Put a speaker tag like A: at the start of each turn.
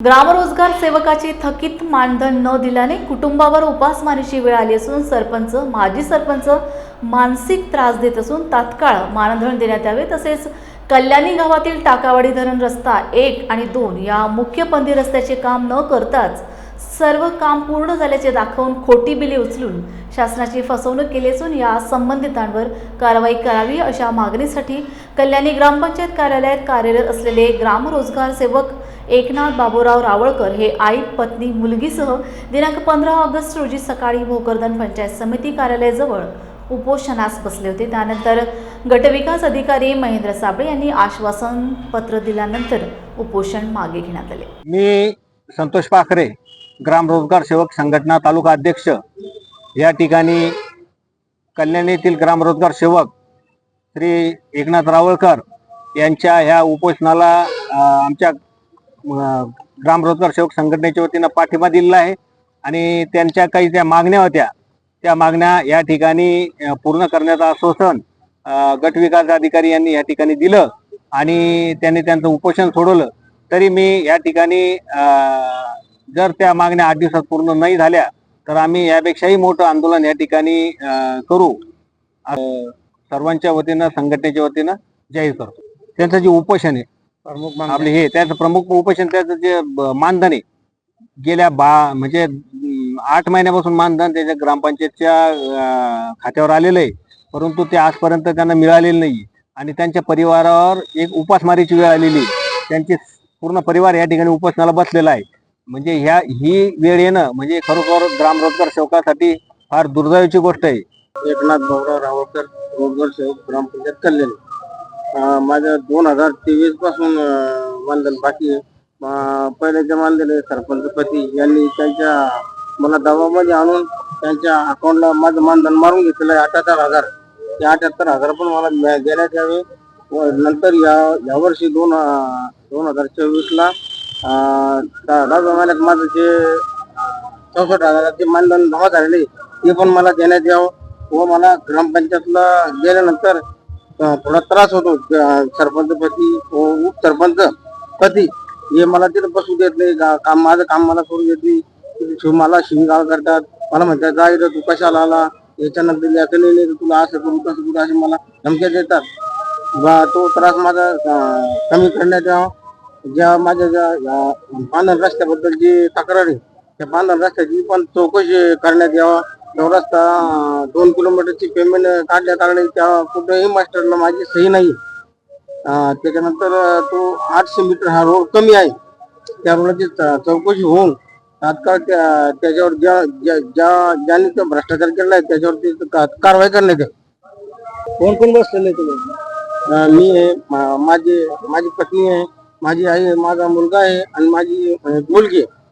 A: ग्रामरोजगार सेवकाची थकीत मानधन न दिल्याने कुटुंबावर उपासमारीची वेळ आली असून सरपंच माजी सरपंच मानसिक त्रास देत असून तात्काळ मानधन देण्यात यावे. तसेच कल्याणी गावातील टाकावाडी धरण रस्ता एक आणि दोन या मुख्य पंधी रस्त्याचे काम न करताच सर्व काम पूर्ण झाल्याचे दाखवून खोटी बिले उचलून शासनाची फसवणूक केली असून या संबंधितांवर कारवाई करावी अशा मागणीसाठी कल्याणी ग्रामपंचायत कार्यालयात कार्यरत असलेले ग्रामरोजगार सेवक एकनाथ बाबूराव रावळकर हे आई पत्नी मुलगीसह दिनांक पंधरा ऑगस्ट रोजी सकाळी भोकरदन पंचायत समिती कार्यालयाजवळ उपोषणास बसले होते. त्यानंतर गटविकास अधिकारी महेंद्र साबळे यांनी आश्वासन पत्र दिल्यानंतर उपोषण मागे घेण्यात आले.
B: मी संतोष पाखरे ग्राम रोजगार सेवक संघटना तालुका अध्यक्ष या ठिकाणी कल्याण येथील ग्राम रोजगार सेवक श्री एकनाथ रावळकर यांच्या ह्या उपोषणाला आमच्या ग्रामरोजगार ग्राम रोजगार सेवक संघटनेच्या वतीनं पाठिंबा दिलेला आहे. आणि त्यांच्या काही ज्या मागण्या होत्या त्या मागण्या या ठिकाणी पूर्ण करण्याचं आश्वासन गट विकास अधिकारी यांनी या ठिकाणी दिलं आणि त्यांनी त्यांचं उपोषण सोडवलं. तरी मी या ठिकाणी जर त्या मागण्या आठ दिवसात पूर्ण नाही झाल्या तर आम्ही यापेक्षाही मोठं आंदोलन या ठिकाणी करू. सर्वांच्या वतीनं संघटनेच्या वतीनं जाहीर करतो. त्यांचं जे उपोषण आहे
C: प्रमुख
B: आपले हे त्याचं प्रमुख उपोषण त्याचं जे ब- मानधन आहे गेल्या बा म्हणजे अं, आठ महिन्यापासून मानधन त्याच्या ग्रामपंचायतच्या अं, खात्यावर आलेलं आहे. परंतु ते आजपर्यंत त्यांना मिळालेलं नाही आणि त्यांच्या परिवारावर एक उपासमारीची वेळ आलेली आहे. त्यांचे पूर्ण परिवार या ठिकाणी उपोषणाला बसलेला आहे. म्हणजे ह्या ही वेळ येणं म्हणजे खरोखर ग्राम रोजगार सेवकासाठी फार दुर्दैवाची गोष्ट आहे.
C: एकनाथ भाऊराव रावळकर रोजगार सेवक ग्रामपंचायत कल्याण. अं, दोन हजार तेवीसपासून अं, मानधन बाकी आहे. अं, पहिले जे मानधन सरपंच पती यांनी त्यांच्या मला दबावामध्ये आणून त्यांच्या अकाउंटला माझं मानधन मारून घेतलेलं आहे अठ्याहत्तर हजार. ते अठ्याहत्तर हजार पण मला मिळा- देण्यात यावे. व नंतर या यावर्षी दोन अं, दोन हजार चोवीसला दहाव्या महिन्यात माझं जे चौसष्ट हजाराचे मानधन जमा झालेले आहे, ते पण मला देण्यात यावं. व मला ग्रामपंचायतला गेल्यानंतर थोडा त्रास होतो. सरपंच पती उपसरपंच पती हे मला तिथं बसू देत नाही. काम माझं काम मला करू देत नाही. शिव- मला शिवगाळ करतात. मला म्हणतात जा इथं तू कशाला आला? याच्यानंतर याचं नाही तुला असं करू तसं करू असे मला धमक्या देतात. बा तो त्रास माझा कमी करण्यात यावा. ज्या माझ्या ज्या या रस्त्याबद्दल जी तक्रार आहे त्या बांधण रस्त्याची पण चौकशी करण्यात यावा. रस्ता दोन किलोमीटरची पेमेंट काढल्या कारणे त्या कुठेही मास्टरला माझी सही नाही त्याच्यानंतर तो आठशे मीटर हा रोड कमी आहे. त्या रोडची चौकशी होऊन तात्काळ त्या त्याच्यावर ज्या ज्या ज्या ज्यांनी तो भ्रष्टाचार केला आहे त्याच्यावरती का- कारवाई करण्यात कोण कोण बसलेले तुम्ही मी आहे माझी माझी पत्नी आहे माझी आई माझा मुलगा आहे आणि माझी मुलगी आहे.